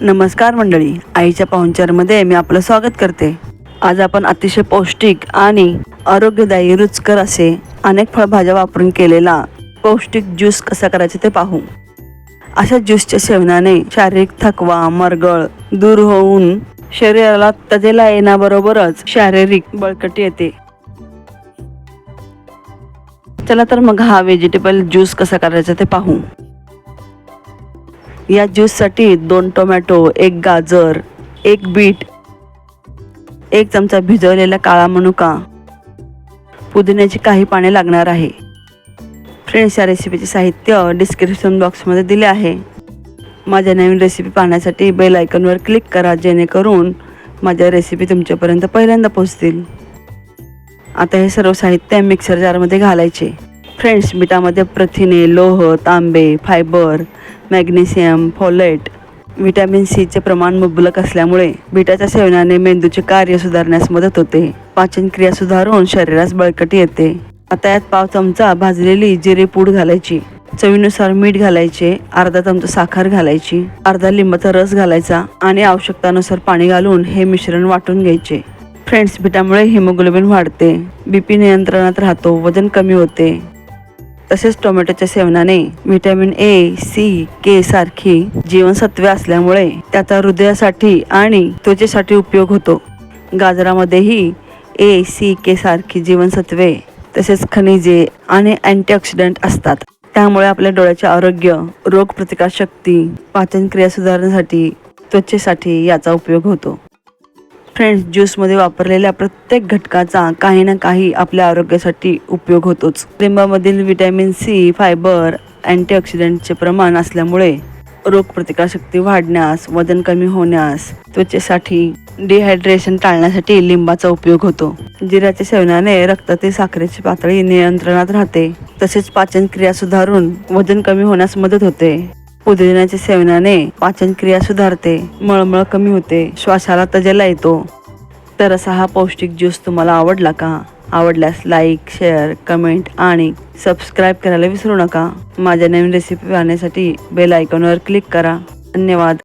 नमस्कार मंडळी. आईच्या पाहुणचारमध्ये मी आपलं स्वागत करते. आज आपण अतिशय पौष्टिक आणि आरोग्यदायी रुचकर असे अनेक फळभाज्या वापरून केलेला पौष्टिक ज्यूस कसा करायचा ते पाहू. अशा ज्यूसच्या सेवनाने शारीरिक थकवा मरगळ दूर होऊन शरीराला तजेला येण्याबरोबरच शारीरिक बळकटी येते. चला तर मग हा व्हेजिटेबल ज्यूस कसा करायचा ते पाहू. या ज्यूससाठी दोन टोमॅटो एक गाजर एक बीट एक चमचा भिजवलेला काळा मनुका. पुदिन्याची काही पाने लागणार आहे. फ्रेंड्स या रेसिपीचे साहित्य डिस्क्रिप्शन बॉक्समध्ये दिले आहे. माझ्या नवीन रेसिपी पाहण्यासाठी बेल आयकॉनवर क्लिक करा जेणेकरून माझ्या रेसिपी तुमच्यापर्यंत पहिल्यांदा पोहोचतील. आता हे सर्व साहित्य मिक्सर जारमध्ये घालायचे. फ्रेंड्स मिठामध्ये प्रथिने लोह तांबे फायबर मॅग्नेशियम फॉलेट व्हिटॅमिन सीचे प्रमाण मुबलक असल्यामुळे बिटाच्या सेवनाने मेंदूचे कार्य सुधारण्यास मदत होते. पाचन क्रिया सुधारून शरीरास बळकटी येते. आता यात पाव चमचा भाजलेली जिरे पूड घालायची. चवीनुसार मीठ घालायचे अर्धा चमचा साखर घालायची अर्धा लिंबाचा रस घालायचा आणि आवश्यकतानुसार पाणी घालून हे मिश्रण वाटून घ्यायचे. फ्रेंड्स बिटामुळे हिमोग्लोबिन वाढते. बीपी नियंत्रणात राहतो वजन कमी होते. तसेच टोमॅटोच्या सेवनाने व्हिटॅमिन ए सी के सारखी जीवनसत्वे असल्यामुळे त्याचा हृदयासाठी आणि त्वचेसाठी उपयोग होतो. गाजरामध्येही ए सी के सारखी जीवनसत्वे तसेच खनिजे आणि अँटीऑक्सिडंट असतात. त्यामुळे आपल्या डोळ्याचे आरोग्य रोगप्रतिकारशक्ती पाचनक्रिया सुधारण्यासाठी त्वचेसाठी याचा उपयोग होतो. फ्रेंड्स ज्यूसमध्ये वापरलेल्या प्रत्येक घटकाचा काही ना काही आपल्या आरोग्यासाठी उपयोग होतोच. लिंबामधील व्हिटॅमिन सी फायबर अँटीऑक्सिडंटचे प्रमाण असल्यामुळे रोगप्रतिकारशक्ती वाढण्यास वजन कमी होण्यास त्वचेसाठी डिहायड्रेशन टाळण्यासाठी लिंबाचा उपयोग होतो. जिऱ्याच्या सेवनाने रक्तातील साखरेची पातळी नियंत्रणात राहते. तसेच पाचन क्रिया सुधारून वजन कमी होण्यास मदत होते. पुदिन्याच्या सेवनाने पाचनक्रिया सुधारते मळमळ कमी होते श्वासाला तजेला येतो. तर असा हा पौष्टिक ज्यूस तुम्हाला आवडला का? आवडल्यास लाईक शेअर कमेंट आणि सबस्क्राईब करायला विसरू नका. माझ्या नवीन रेसिपी पाहण्यासाठी बेल आयकॉनवर क्लिक करा. धन्यवाद.